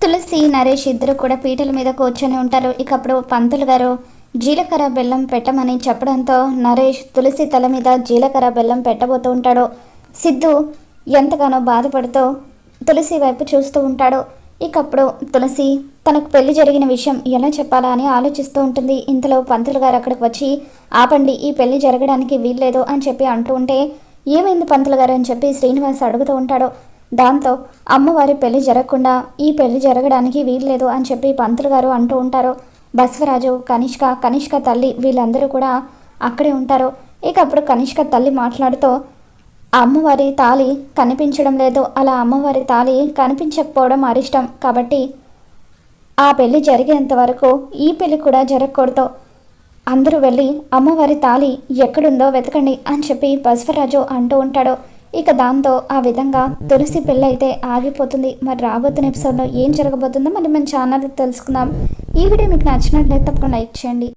తులసి నరేష్ ఇద్దరు కూడా పీటల మీద కూర్చొని ఉంటారు. ఇక అప్పుడు పంతులు గారు జీలకర్ర బెల్లం పెట్టమని చెప్పడంతో నరేష్ తులసి తల మీద జీలకర్ర బెల్లం పెట్టబోతూ ఉంటాడు. సిద్ధు ఎంతగానో బాధపడుతూ తులసి వైపు చూస్తూ ఉంటాడు. ఇకప్పుడు తులసి తనకు పెళ్ళి జరిగిన విషయం ఎలా చెప్పాలా అని ఆలోచిస్తూ ఉంటుంది. ఇంతలో పంతులు గారు అక్కడికి వచ్చి ఆపండి ఈ పెళ్ళి జరగడానికి వీల్లేదు అని చెప్పి అంటూ ఉంటే ఏమైంది పంతులు గారు అని చెప్పి శ్రీనివాస్ అడుగుతూ ఉంటాడు. దాంతో అమ్మవారి పెళ్ళి జరగకుండా ఈ పెళ్ళి జరగడానికి వీల్లేదు అని చెప్పి పంతులు గారు అంటూ ఉంటారు. బసవరాజు కనిష్క కనిష్క తల్లి వీళ్ళందరూ కూడా అక్కడే ఉంటారు. ఇక అప్పుడు కనిష్క తల్లి మాట్లాడుతూ అమ్మవారి తాళి కనిపించడం లేదు. అలా అమ్మవారి తాళి కనిపించకపోవడం అరిష్టం. కాబట్టి ఆ పెళ్ళి జరిగేంత వరకు ఈ పెళ్ళి కూడా జరగకూడదు. అందరూ వెళ్ళి అమ్మవారి తాళి ఎక్కడుందో వెతకండి అని చెప్పి బసవరాజు అంటూ ఉంటాడు. ఇక దాంతో ఆ విధంగా తులసి పెళ్ళి అయితే ఆగిపోతుంది. మరి రాబోతున్న ఎపిసోడ్లో ఏం జరగబోతుందో మరి మన ఛానల్ తెలుసుకుందాం. ఈ వీడియో మీకు నచ్చినట్లయితే తప్పకుండా లైక్ చేయండి.